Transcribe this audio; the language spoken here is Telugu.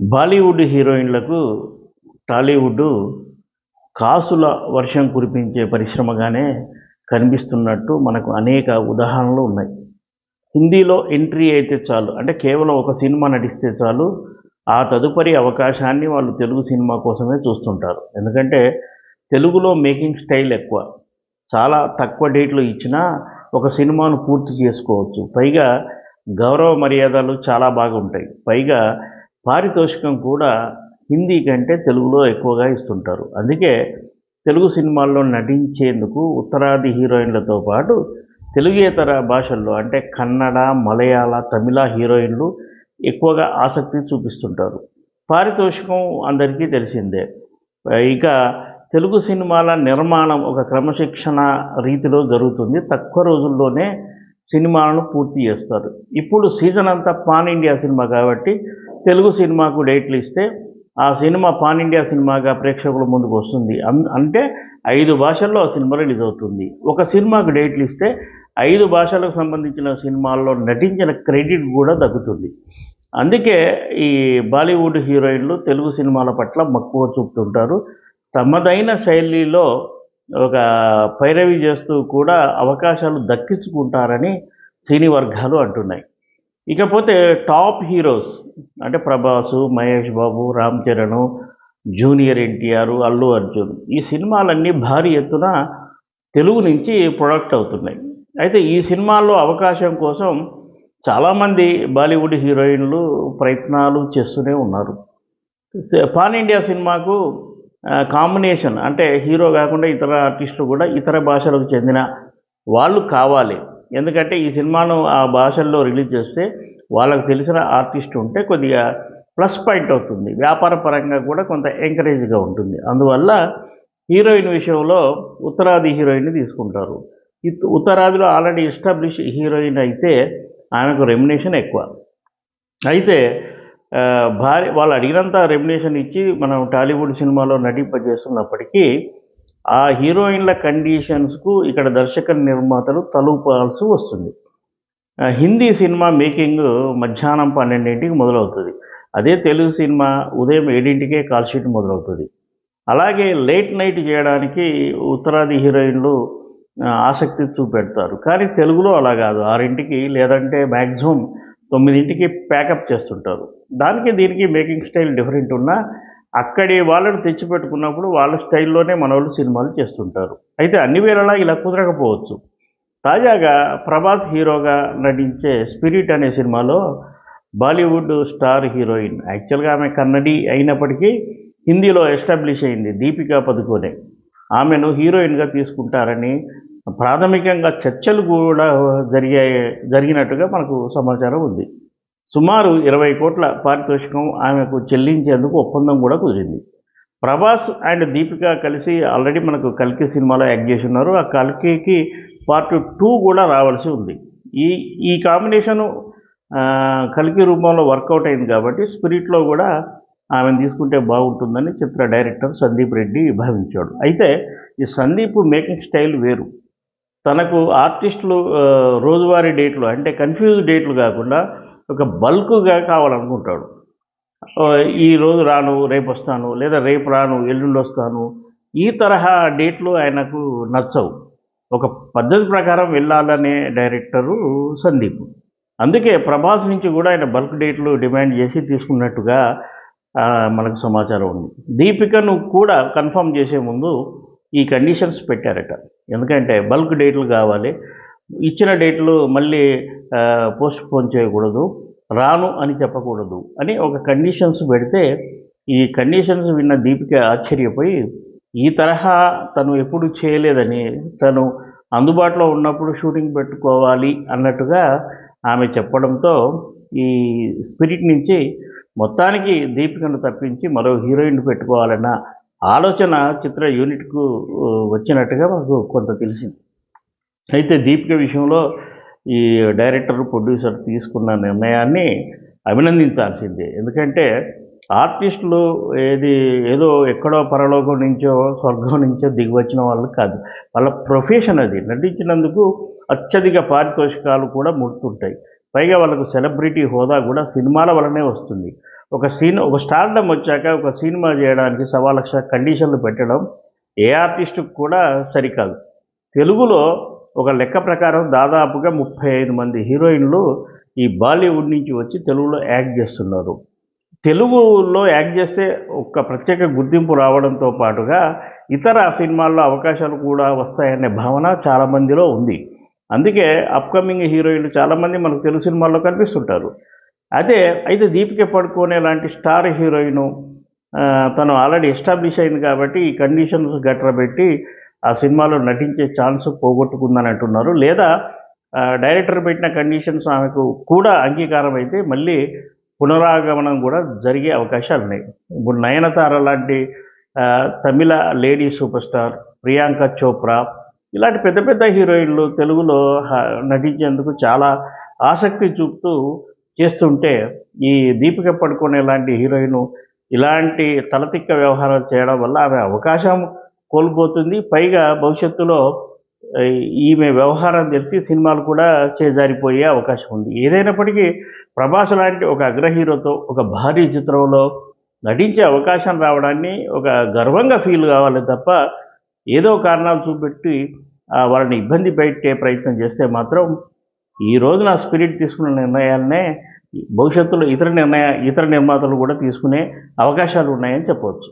బాలీవుడ్ హీరోయిన్లకు టాలీవుడ్ కాసుల వర్షం కురిపించే పరిశ్రమగానే కనిపిస్తున్నట్టు మనకు అనేక ఉదాహరణలు ఉన్నాయి. హిందీలో ఎంట్రీ అయితే చాలు. అంటే కేవలం ఒక సినిమా నటిస్తే చాలు. ఆ తదుపరి అవకాశాన్ని వాళ్ళు తెలుగు సినిమా కోసమే చూస్తుంటారు. ఎందుకంటే తెలుగులో మేకింగ్ స్టైల్ ఎక్కువ. చాలా తక్కువ డేట్లు ఇచ్చినా ఒక సినిమాను పూర్తి చేసుకోవచ్చు. పైగా గౌరవ మర్యాదలు చాలా బాగుంటాయి. పైగా పారితోషికం కూడా హిందీ కంటే తెలుగులో ఎక్కువగా ఇస్తుంటారు. అందుకే తెలుగు సినిమాల్లో నటించేందుకు ఉత్తరాది హీరోయిన్లతో పాటు తెలుగేతర భాషల్లో అంటే కన్నడ మలయాళ తమిళ హీరోయిన్లు ఎక్కువగా ఆసక్తి చూపిస్తుంటారు. పారితోషికం అందరికీ తెలిసిందే. ఇక తెలుగు సినిమాల నిర్మాణం ఒక క్రమశిక్షణ రీతిలో జరుగుతుంది. తక్కువ రోజుల్లోనే సినిమాలను పూర్తి చేస్తారు. ఇప్పుడు సీజన్ అంతా పాన్ ఇండియా సినిమా కాబట్టి తెలుగు సినిమాకు డేట్లు ఇస్తే ఆ సినిమా పాన్ ఇండియా సినిమాగా ప్రేక్షకుల ముందుకు వస్తుంది. అంటే ఐదు భాషల్లో ఆ సినిమా రిలీజ్ అవుతుంది. ఒక సినిమాకు డేట్లు ఇస్తే ఐదు భాషలకు సంబంధించిన సినిమాల్లో నటించిన క్రెడిట్ కూడా దక్కుతుంది అందుకే ఈ బాలీవుడ్ హీరోయిన్లు తెలుగు సినిమాల పట్ల మక్కువ చూపుతుంటారు. తమదైన శైలిలో ఒక పైరవి చేస్తూ కూడా అవకాశాలు దక్కించుకుంటారని సినీ వర్గాలు అంటున్నాయి. ఇకపోతే టాప్ హీరోస్ అంటే ప్రభాసు మహేష్ బాబు రామ్ చరణ్ జూనియర్ ఎన్టీఆర్ అల్లు అర్జున్ ఈ సినిమాలన్నీ భారీ ఎత్తున తెలుగు నుంచి ప్రొడక్ట్ అవుతున్నాయి. అయితే ఈ సినిమాల్లో అవకాశం కోసం చాలామంది బాలీవుడ్ హీరోయిన్లు ప్రయత్నాలు చేస్తూనే ఉన్నారు. పాన్ ఇండియా సినిమాకు కాంబినేషన్ అంటే హీరో కాకుండా ఇతర ఆర్టిస్టులు కూడా ఇతర భాషలకు చెందిన వాళ్ళు కావాలి. ఎందుకంటే ఈ సినిమాను ఆ భాషల్లో రిలీజ్ చేస్తే వాళ్ళకు తెలిసిన ఆర్టిస్ట్ ఉంటే కొద్దిగా ప్లస్ పాయింట్ అవుతుంది. వ్యాపార పరంగా కూడా కొంత ఎంకరేజ్గా ఉంటుంది. అందువల్ల హీరోయిన్ విషయంలో ఉత్తరాది హీరోయిన్ తీసుకుంటారు. ఉత్తరాదిలో ఆల్రెడీ ఎస్టాబ్లిష్ హీరోయిన్ అయితే ఆమెకు రెమ్యునేషన్ ఎక్కువ. అయితే భార్య వాళ్ళు అడిగినంత రెమ్యునేషన్ ఇచ్చి మనం టాలీవుడ్ సినిమాలో నటింపజేస్తున్నప్పటికీ ఆ హీరోయిన్ల కండిషన్స్కు ఇక్కడ దర్శక నిర్మాతలు తలుపాల్సి వస్తుంది. హిందీ సినిమా మేకింగ్ మధ్యాహ్నం పన్నెండింటికి మొదలవుతుంది. అదే తెలుగు సినిమా ఉదయం ఏడింటికే కాల్ షీట్ మొదలవుతుంది. అలాగే లేట్ నైట్ చేయడానికి ఉత్తరాది హీరోయిన్లు ఆసక్తి చూపెడతారు. కానీ తెలుగులో అలా కాదు. ఆరింటికి లేదంటే మ్యాక్సిమం తొమ్మిదింటికి ప్యాకప్ చేస్తుంటారు. దానికి దీనికి మేకింగ్ స్టైల్ డిఫరెంట్ ఉన్నా అక్కడి వాళ్ళని తెచ్చిపెట్టుకున్నప్పుడు వాళ్ళ స్టైల్లోనే మన వాళ్ళు సినిమాలు చేస్తుంటారు. అయితే అన్ని వేళలా ఇలా కుదరకపోవచ్చు. తాజాగా ప్రభాస్ హీరోగా నటించే స్పిరిట్ అనే సినిమాలో బాలీవుడ్ స్టార్ హీరోయిన్ యాక్చువల్గా ఆమె కన్నడి అయినప్పటికీ హిందీలో ఎస్టాబ్లిష్ అయింది దీపికా పదుకోనే. ఆమెను హీరోయిన్గా తీసుకుంటారని ప్రాథమికంగా చర్చలు కూడా జరిగే జరిగినట్టుగా మనకు సమాచారం ఉంది. సుమారు ఇరవై కోట్ల పారితోషికం ఆమెకు చెల్లించేందుకు ఒప్పందం కూడా కుదిరింది. ప్రభాస్ అండ్ దీపిక కలిసి ఆల్రెడీ మనకు కల్కి సినిమాలో యాక్ట్ చేసి ఉన్నారు. ఆ కల్కికి పార్ట్ టూ కూడా రావాల్సి ఉంది. ఈ ఈ కాంబినేషను కల్కి రూపంలో వర్కౌట్ అయింది కాబట్టి స్పిరిట్లో కూడా ఆమెను తీసుకుంటే బాగుంటుందని చిత్ర డైరెక్టర్ సందీప్ రెడ్డి భావించాడు. అయితే ఈ సందీప్ మేకింగ్ స్టైల్ వేరు. తనకు ఆర్టిస్టులు రోజువారీ డేట్లు అంటే కన్ఫ్యూజ్ డేట్లు కాకుండా ఒక బల్క్గా కావాలనుకుంటాడు. ఈ రోజు రాను రేపు వస్తాను లేదా రేపు రాను ఎల్లుండి వస్తాను ఈ తరహా డేట్లు ఆయనకు నచ్చవు. ఒక పద్ధతి ప్రకారం వెళ్ళాలనే డైరెక్టరు సందీప్. అందుకే ప్రభాస్ నుంచి కూడా ఆయన బల్క్ డేట్లు డిమాండ్ చేసి తీసుకున్నట్టుగా మనకు సమాచారం ఉంది. దీపికను కూడా కన్ఫర్మ్ చేసే ముందు ఈ కండిషన్స్ పెట్టారట. ఎందుకంటే బల్క్ డేట్లు కావాలి ఇచ్చిన డేట్లు మళ్ళీ పోస్ట్ పోన్ చేయకూడదు రాను అని చెప్పకూడదు అని ఒక కండిషన్స్ పెడితే ఈ కండిషన్స్ విన్న దీపిక ఆశ్చర్యపోయి ఈ తరహా తను ఎప్పుడు చేయలేదని తను అందుబాటులో ఉన్నప్పుడు షూటింగ్ పెట్టుకోవాలి అన్నట్టుగా ఆమె చెప్పడంతో ఈ స్పిరిట్ నుంచి మొత్తానికి దీపికను తప్పించి మరో హీరోయిన్ పెట్టుకోవాలన్న ఆలోచన చిత్ర యూనిట్కు వచ్చినట్టుగా మాకు కొంత తెలిసింది. అయితే దీపిక విషయంలో ఈ డైరెక్టర్ ప్రొడ్యూసర్ తీసుకున్న నిర్ణయాన్ని అభినందించాల్సిందే. ఎందుకంటే ఆర్టిస్టులు ఏది ఏదో ఎక్కడో పరలోకం నుంచో స్వర్గం నుంచో దిగివచ్చిన వాళ్ళు కాదు. వాళ్ళ ప్రొఫెషన్ అది. నటించినందుకు అత్యధిక పారితోషికాలు కూడా ముడుతుంటాయి. పైగా వాళ్ళకు సెలబ్రిటీ హోదా కూడా సినిమాల వల్లనే వస్తుంది. ఒక సీన్ ఒక స్టార్డమ్ వచ్చాక ఒక సినిమా చేయడానికి సవా లక్ష కండిషన్లు పెట్టడం ఏ ఆర్టిస్టుకు కూడా సరికాదు. తెలుగులో ఒక లెక్క ప్రకారం దాదాపుగా ముప్పై ఐదు మంది హీరోయిన్లు ఈ బాలీవుడ్ నుంచి వచ్చి తెలుగులో యాక్ట్ చేస్తున్నారు. తెలుగులో యాక్ట్ చేస్తే ఒక ప్రత్యేక గుర్తింపు రావడంతో పాటుగా ఇతర సినిమాల్లో అవకాశాలు కూడా వస్తాయనే భావన చాలామందిలో ఉంది. అందుకే అప్కమింగ్ హీరోయిన్లు చాలామంది మనకు తెలుగు సినిమాల్లో కనిపిస్తుంటారు. అదే అయితే దీపిక పడుకోనే లాంటి స్టార్ హీరోయిన్ తను ఆల్రెడీ ఎస్టాబ్లిష్ అయింది కాబట్టి ఈ కండిషన్స్ గట్ర పెట్టి ఆ సినిమాలో నటించే ఛాన్స్ పోగొట్టుకుందని అంటున్నారు. లేదా డైరెక్టర్ పెట్టిన కండిషన్స్ ఆమెకు కూడా అంగీకారం అయితే మళ్ళీ పునరాగమనం కూడా జరిగే అవకాశాలు ఉన్నాయి. ఇప్పుడు నయనతార లాంటి తమిళ lady super star Priyanka Chopra ఇలాంటి పెద్ద పెద్ద హీరోయిన్లు తెలుగులో నటించేందుకు చాలా ఆసక్తి చూపుతూ చేస్తుంటే ఈ దీపిక పడుకునే లాంటి హీరోయిన్ ఇలాంటి తలతిక్క వ్యవహారాలు చేయడం వల్ల ఆమె అవకాశం కోల్పోతుంది. పైగా భవిష్యత్తులో ఈమె వ్యవహారం తెలిసి సినిమాలు కూడా చేజారిపోయే అవకాశం ఉంది. ఏదైనప్పటికీ ప్రభాస్ లాంటి ఒక అగ్రహీరోతో ఒక భారీ చిత్రంలో నటించే అవకాశం రావడాన్ని ఒక గర్వంగా ఫీల్ కావాలి తప్ప ఏదో కారణాలు చూపెట్టి వాళ్ళని ఇబ్బంది పెట్టే ప్రయత్నం చేస్తే మాత్రం ఈ రోజున స్పిరిట్ తీసుకున్న నిర్ణయాలనే భవిష్యత్తులో ఇతర నిర్ణయ ఇతర నిర్మాతలు కూడా తీసుకునే అవకాశాలు ఉన్నాయని చెప్పవచ్చు.